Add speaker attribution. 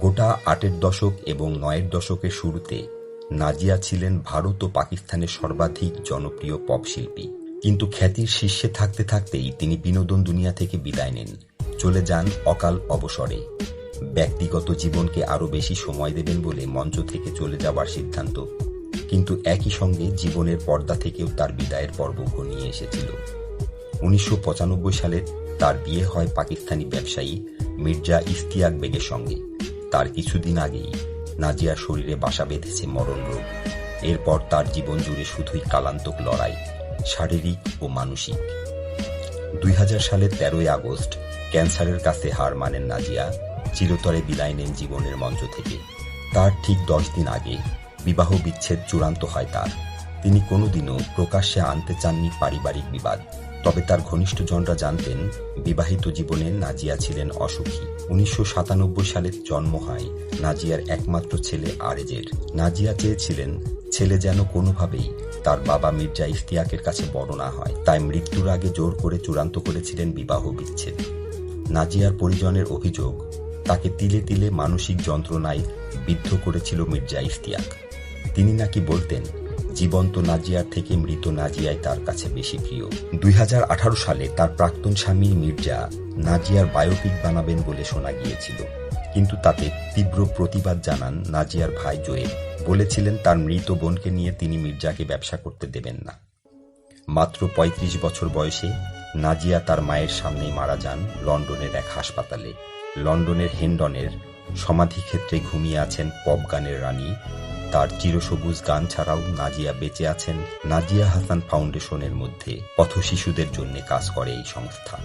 Speaker 1: গোটা আটের দশক এবং নয়ের দশকের শুরুতে নাজিয়া ছিলেন ভারত ও পাকিস্তানের সর্বাধিক জনপ্রিয় পপ শিল্পী। কিন্তু খ্যাতির শীর্ষে থাকতে থাকতেই তিনি বিনোদন দুনিয়া থেকে বিদায় নেন। চলে যান অকাল অবসরে। ব্যক্তিগত জীবনকে আরও বেশি সময় দেবেন বলে মঞ্চ থেকে চলে যাওয়ার সিদ্ধান্ত। কিন্তু একই সঙ্গে জীবনের পর্দা থেকেও তার বিদায়ের পর্ব ঘনিয়ে এসেছিল। উনিশশো পঁচানব্বই সালে তার বিয়ে হয় পাকিস্তানি ব্যবসায়ী মির্জা ইফতিয়াক বেগের সঙ্গে। তার কিছুদিন আগেই নাজিয়ার শরীরে বাসা বেঁধেছে মরণ রোগ। এরপর তার জীবন জুড়ে শুধুই কালান্তক লড়াই, শারীরিক ও মানসিক। দুই হাজার সালের তেরোই আগস্ট ক্যান্সারের কাছে হার মানেন নাজিয়া, চিরতরে বিদায় নেন জীবনের মঞ্চ থেকে। তার ঠিক দশ দিন আগে বিবাহ বিচ্ছেদ চূড়ান্ত হয় তার। তিনি কোনোদিনও প্রকাশ্যে আনতে চাননি পারিবারিক বিবাদ। তবে তার ঘনিষ্ঠজনরা জানতেন, বিবাহিত জীবনে নাজিয়া ছিলেন অসুখী। উনিশশো সাতানব্বই সালে জন্ম হয় নাজিয়ার একমাত্র ছেলে আরেজের। নাজিয়া চেয়েছিলেন, ছেলে যেন কোনোভাবেই তার বাবা মির্জা ইফতিয়াকের কাছে বড় না হয়। তাই মৃত্যুর আগে জোর করে চূড়ান্ত করেছিলেন বিবাহ বিচ্ছেদ। নাজিয়ার পরিজনের অভিযোগ, তাকে তিলে তিলে মানসিক যন্ত্রণায় বিদ্ধ করেছিল মির্জা ইফতিয়াক তিনি নাকি বলতেন জীবন্ত নাজিয়ার থেকে মৃত নাজিয়াই তার কাছে বেশি প্রিয়। দুই হাজার আঠারো সালে তার প্রাক্তন স্বামী মির্জা নাজিয়ার বায়োপিক বানাবেন বলে শোনা গিয়েছিল। কিন্তু তাতে তীব্র প্রতিবাদ জানান নাজিয়ার ভাই জোয়েল। বলেছিলেন তার মৃত বোনকে নিয়ে তিনি মির্জাকে ব্যবসা করতে দেবেন না। মাত্র ৩৫ বছর বয়সে নাজিয়া তার মায়ের সামনেই মারা যান লন্ডনের এক হাসপাতালে। লন্ডনের হেন্ডনের সমাধিক্ষেত্রে ঘুমিয়ে আছেন পপ গানের রানী তার চিরসবুজ গান ছাড়াও নাজিয়া বেঁচে আছেন নাজিয়া হাসান ফাউন্ডেশনের মধ্যে পথ শিশুদের জন্য কাজ করে এই সংস্থা।